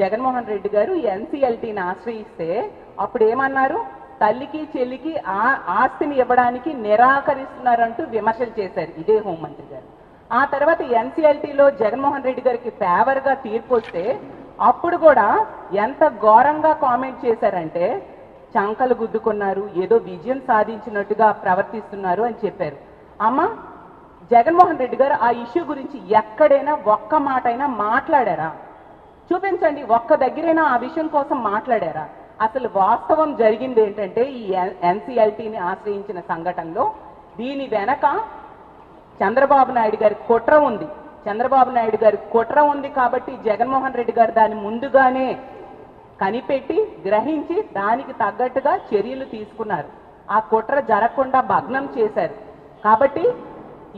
జగన్మోహన్ రెడ్డి గారు ఎన్సీఎల్టీని ఆశ్రయిస్తే అప్పుడు ఏమన్నారు తల్లికి చెల్లికి ఆ ఆస్తిని ఇవ్వడానికి నిరాకరిస్తున్నారంటూ విమర్శలు చేశారు ఇదే హోంమంత్రి గారు. ఆ తర్వాత ఎన్సీఎల్టీలో జగన్మోహన్ రెడ్డి గారికి ఫేవర్గా తీర్పు వస్తే అప్పుడు కూడా ఎంత ఘోరంగా కామెంట్ చేశారంటే చంకలు గుద్దుకున్నారు ఏదో విజయం సాధించినట్టుగా ప్రవర్తిస్తున్నారు అని చెప్పారు. అమ్మ జగన్మోహన్ రెడ్డి గారు ఆ ఇష్యూ గురించి ఎక్కడైనా ఒక్క మాట అయినా మాట్లాడారా? చూపించండి ఒక్క దగ్గరైనా ఆ విషయం కోసం మాట్లాడారా? అసలు వాస్తవం జరిగింది ఏంటంటే ఈ ఎన్సీఎల్టీని ఆశ్రయించిన సంఘటనలో దీని వెనక చంద్రబాబు నాయుడు గారి కుట్ర ఉంది. చంద్రబాబు నాయుడు గారి కుట్ర ఉంది కాబట్టి జగన్మోహన్ రెడ్డి గారు దాన్ని ముందుగానే కనిపెట్టి గ్రహించి దానికి తగ్గట్టుగా చర్యలు తీసుకున్నారు. ఆ కుట్ర జరగకుండా భగ్నం చేశారు. కాబట్టి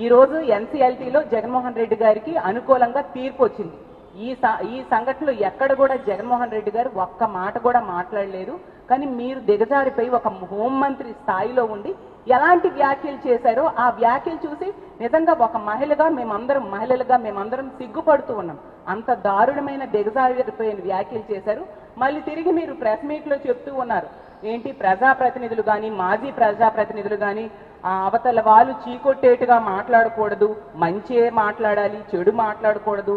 ఈరోజు ఎన్సీఎల్టీలో జగన్మోహన్ రెడ్డి గారికి అనుకూలంగా తీర్పు వచ్చింది. ఈ ఈ సంఘటనలో ఎక్కడ కూడా జగన్మోహన్ రెడ్డి గారు ఒక్క మాట కూడా మాట్లాడలేదు. కానీ మీరు దిగజారిపోయి ఒక హోంమంత్రి స్థాయిలో ఉండి ఎలాంటి వ్యాఖ్యలు చేశారో ఆ వ్యాఖ్యలు చూసి నిజంగా ఒక మహిళగా మేమందరం మహిళలుగా మేమందరం సిగ్గుపడుతూ ఉన్నాం. అంత దారుణమైన దిగజారిపోయిన వ్యాఖ్యలు చేశారు. మళ్ళీ తిరిగి మీరు ప్రెస్ మీట్లో చెప్తూ ఉన్నారు. ఏంటి ప్రజాప్రతినిధులు కానీ మాజీ ప్రజాప్రతినిధులు కానీ అవతల వాళ్ళు చీకొట్టేట్టుగా మాట్లాడకూడదు మంచే మాట్లాడాలి చెడు మాట్లాడకూడదు.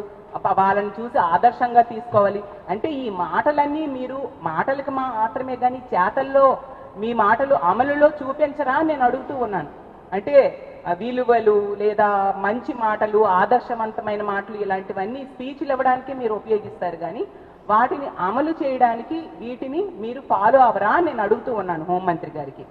వాళ్ళని చూసి ఆదర్శంగా తీసుకోవాలి. అంటే ఈ మాటలన్నీ మీరు మాటలకు మాత్రమే కానీ చేతల్లో మీ మాటలు అమలులో చూపించరా నేను అడుగుతూ ఉన్నాను. అంటే విలువలు లేదా మంచి మాటలు ఆదర్శవంతమైన మాటలు ఇలాంటివన్నీ స్పీచ్లు ఇవ్వడానికి మీరు ఉపయోగిస్తారు కానీ వాటిని అమలు చేయడానికి వీటిని మీరు ఫాలో అవరా నేను అడుగుతూ ఉన్నాను హోంమంత్రి గారికి.